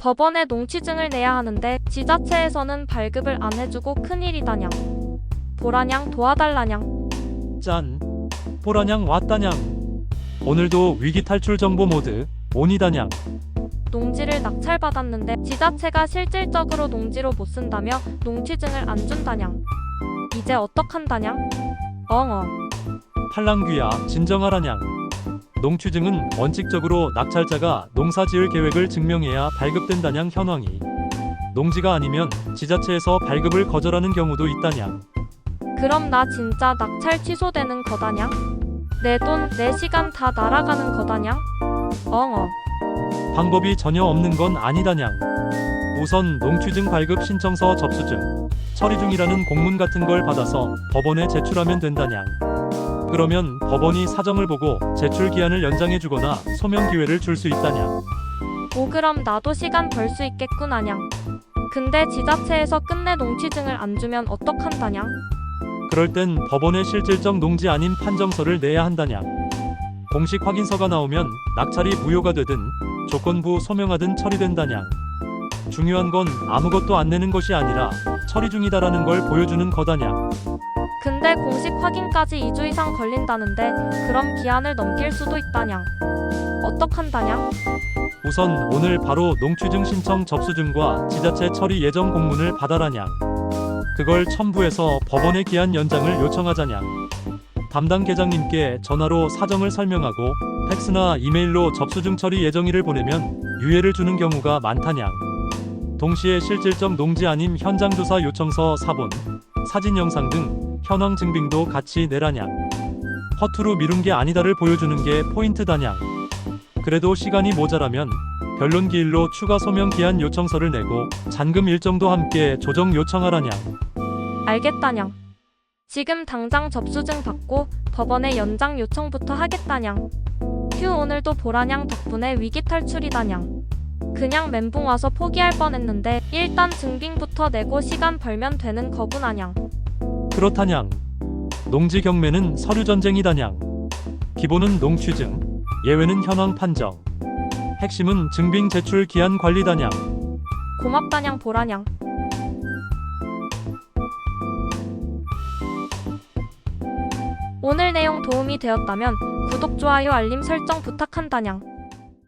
법원에 농취증을 내야 하는데 지자체에서는 발급을 안 해주고 큰일이다냥. 보라냥 도와달라냥. 짠. 보라냥 왔다냥. 오늘도 위기 탈출 정보 모드 온이다냥. 농지를 낙찰받았는데 지자체가 실질적으로 농지로 못 쓴다며 농취증을 안 준다냥. 이제 어떡한다냥? 엉엉. 팔랑귀야 진정하라냥. 농취증은 원칙적으로 낙찰자가 농사 지을 계획을 증명해야 발급된다냥 현황이. 농지가 아니면 지자체에서 발급을 거절하는 경우도 있다냥. 그럼 나 진짜 낙찰 취소되는 거다냥? 내 돈, 내 시간 다 날아가는 거다냥? 엉엉. 방법이 전혀 없는 건 아니다냥. 우선 농취증 발급 신청서 접수 중, 처리 중이라는 공문 같은 걸 받아서 법원에 제출하면 된다냥. 그러면 법원이 사정을 보고 제출 기한을 연장해 주거나 소명 기회를 줄 수 있다냥. 오 그럼 나도 시간 벌 수 있겠군 아냥. 근데 지자체에서 끝내 농취증을 안 주면 어떡한다냥? 그럴 땐 법원에 실질적 농지 아닌 판정서를 내야 한다냥. 공식 확인서가 나오면 낙찰이 무효가 되든 조건부 소명하든 처리된다냥. 중요한 건 아무것도 안 내는 것이 아니라 처리 중이다라는 걸 보여주는 거다냥. 근데 공식 확인까지 2주 이상 걸린다는데 그럼 기한을 넘길 수도 있다냥. 어떡한다냥? 우선 오늘 바로 농취증 신청 접수증과 지자체 처리 예정 공문을 받아라냥. 그걸 첨부해서 법원의 기한 연장을 요청하자냥. 담당 계장님께 전화로 사정을 설명하고 팩스나 이메일로 접수증 처리 예정일을 보내면 유예를 주는 경우가 많다냥. 동시에 실질적 농지 아님 현장 조사 요청서 사본, 사진 영상 등 현황 증빙도 같이 내라냥. 허투루 미룬 게 아니다를 보여주는 게 포인트다냥. 그래도 시간이 모자라면 변론 기일로 추가 소명 기한 요청서를 내고 잔금 일정도 함께 조정 요청하라냥. 알겠다냥. 지금 당장 접수증 받고 법원에 연장 요청부터 하겠다냥. 휴 오늘도 보라냥 덕분에 위기 탈출이다냥. 그냥 멘붕 와서 포기할 뻔했는데 일단 증빙부터 내고 시간 벌면 되는 거구나냥. 그렇다냥. 농지 경매는 서류 전쟁이다냥. 기본은 농취증, 예외는 현황 판정. 핵심은 증빙 제출 기한 관리다냥. 고맙다냥 보라냥. 오늘 내용 도움이 되었다면 구독, 좋아요, 알림 설정 부탁한다냥.